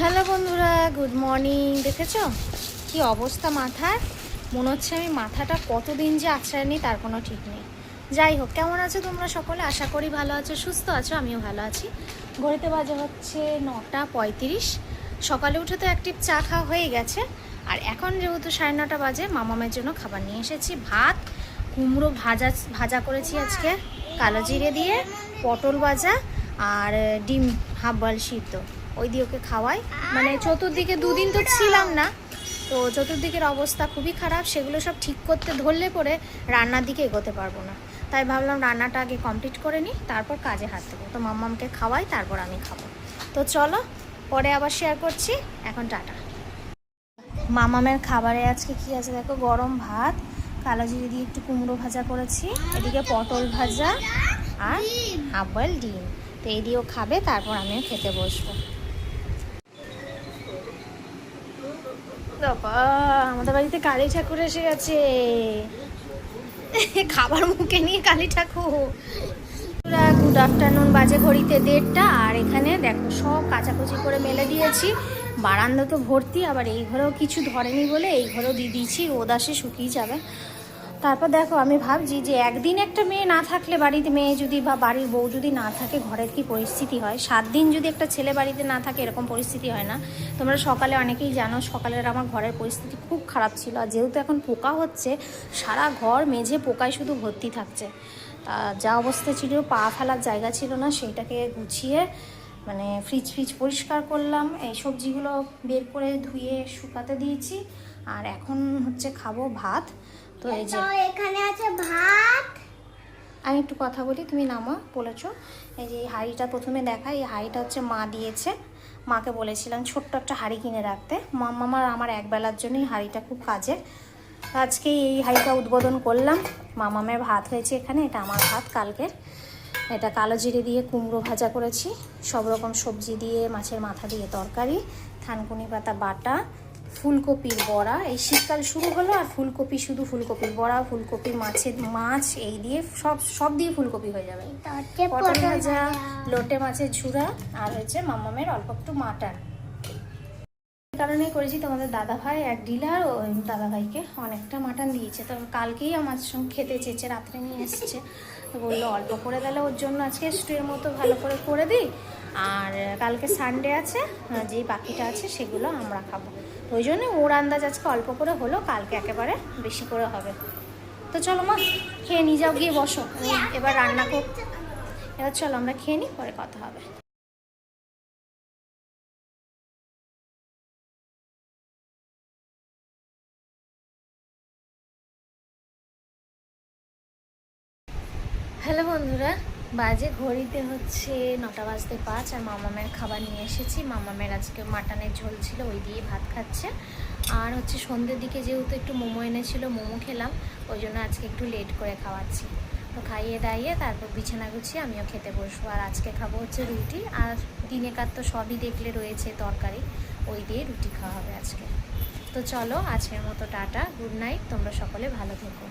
Hello বন্ধুরা, good morning, দেখেছ? কি অবস্থা মাথার? মনে হচ্ছে আমি মাথাটা কতদিন যে আছড়ায় নিই তার কোনো ঠিক নেই। যাই হোক, কেমন আছো তোমরা সকলে? আশা করি ভালো আছো, সুস্থ আছো, আমিও ভালো আছি। ঘড়িতে বাজে হচ্ছে নটা পঁয়ত্রিশ। সকালে উঠে তো একটিভ চা খাওয়া হয়ে গেছে। আর এখন যেহেতু সাড়ে নটা বাজে, মামামের জন্য খাবার নিয়ে এসেছি, ভাত, কুমড়ো ভাজা ভাজা করেছি আজকে, কালো জিরে দিয়ে, পটল ভাজা, আর ডিম হাফ বয়েল সিদ্ধ। ওই দিয়ে ওকে খাওয়াই। মানে চতুর্দিকে দুদিন তো ছিলাম না, তো চতুর্দিকের অবস্থা খুবই খারাপ, সেগুলো সব ঠিক করতে ধরলে পরে রান্নার দিকে এগোতে পারব না। তাই ভাবলাম রান্নাটা আগে কমপ্লিট করে নিই, তারপর কাজে হাত দেবো। তো মাম্মামকে খাওয়াই, তারপর আমি খাব। তো চলো, পরে আবার শেয়ার করছি। এখন টাটা। মামামের খাবারে আজকে কি আছে দেখো? গরম ভাত, কালো জিরে দিয়ে একটু কুমড়ো ভাজা করেছি, এদিকে পটল ভাজা আর হাফ বয়েল ডিম। তো এই দিয়েও খাবে, তারপর আমিও খেতে বসবো। আমাদের বাড়িতে কালী ঠাকুর এসে গেছে। খাবার মুখে নিয়ে কালী ঠাকুর। গুড আফটারনুন বাজে ঘড়িতে দেড়টা, আর এখানে দেখো সব কাচাকুচি করে মেলে দিয়েছি। বারান্দা তো ভর্তি, আবার এই ঘরেও কিছু ধরেনি বলে এই ঘরেও দিয়ে দিয়েছি রোদাসে শুকিয়ে যাবে। তারপর দেখো, আমি ভাবছি যে একদিন একটা মেয়ে না থাকলে বাড়িতে মেয়ে যদি বা বাড়ির বউ যদি না থাকে, ঘরের কি পরিস্থিতি হয়? সাত দিন যদি একটা ছেলে বাড়িতে না থাকে, এরকম পরিস্থিতি হয় না। তোমরা সকালে অনেকেই জানো সকালের আমার ঘরের পরিস্থিতি খুব খারাপ ছিল। আর যেহেতু এখন পোকা হচ্ছে, সারা ঘর মেঝে পোকায় শুধু ভর্তি থাকছে। তা যা অবস্থা ছিল, পা ফেলার জায়গা ছিল না, সেইটাকে গুছিয়ে মানে ফ্রিজ ফ্রিজ পরিষ্কার করলাম। এই সবজিগুলো বের করে ধুয়ে শুকাতে দিয়েছি। আর এখন হচ্ছে খাব ভাত। তো এই যে এখানে আছে ভাত। আমি একটু কথা বলি তুমি নামা বলেছ। এই যে এই হাঁড়িটা প্রথমে দেখা এই হাঁড়িটা হচ্ছে মা দিয়েছে। মাকে বলেছিলাম ছোট্ট একটা হাঁড়ি কিনে রাখতে। মামার আমার একবেলার জন্যই হাঁড়িটা খুব কাজের আজকে এই হাঁড়িটা উদ্বোধন করলাম। মামামের ভাত হয়েছে এখানে এটা আমার ভাত কালকের। এটা কালো জিরে দিয়ে কুমড়ো ভাজা করেছি। সব রকম সবজি দিয়ে মাছের মাথা দিয়ে তরকারি থানকুনি পাতা বাটা ফুলকপির বড়া। এই শীতকাল শুরু হলো আর ফুলকপি শুধু ফুলকপির বড়া ফুলকপি মাছের মাছ এই দিয়ে সব সব দিয়ে ফুলকপি হয়ে যাবে। পটল ভাজা লোটে মাছের ঝুরা আর হচ্ছে মামামের অল্প একটু মাটন। এই কারণেই করেছি তোমাদের দাদা ভাই এক ডিলার ওই দাদা ভাইকে অনেকটা মাটন দিয়েছে। তো কালকেই আমার সঙ্গে খেতে চেয়েছে রাত্রে নিয়ে এসেছে। তো বলল অল্প করে দিলে ওর জন্য আজকে স্টুয়ের মতো ভালো করে করে দিই। আর কালকে সানডে আছে যেই বাকিটা আছে সেগুলো আমরা খাব। ওই জন্য ওর আন্দাজ আজকে অল্প করে হলো, কালকে একেবারে বেশি করে হবে। তো চলো মা, খেয়ে নিয়ে যাও, গিয়ে বসো। এবার রান্না কর এবার চলো আমরা খেয়ে নিই, পরে কথা হবে। হ্যালো বন্ধুরা বাজে, ঘড়িতে হচ্ছে নটা বাজতে পাঁচ আর মামামের খাবার নিয়ে এসেছি। মামামের আজকে মাটনের ঝোল ছিল, ওই দিয়ে ভাত খাচ্ছে। আর হচ্ছে সন্ধ্যের দিকে যেহেতু একটু মোমো এনেছিল, মোমো খেলাম, ওই জন্য আজকে একটু লেট করে খাওয়াচ্ছি। তো খাইয়ে দাইয়ে তারপর বিছানা গুছিয়ে আমিও খেতে বসবো। আর আজকে খাব হচ্ছে রুটি, আর দিনেকার তো সবই দেখলে রয়েছে তরকারি, ওই দিয়ে রুটি খাওয়া হবে আজকে। তো চলো, আজকের মতো টাটা, গুড নাইট, তোমরা সকলে ভালো থেকো।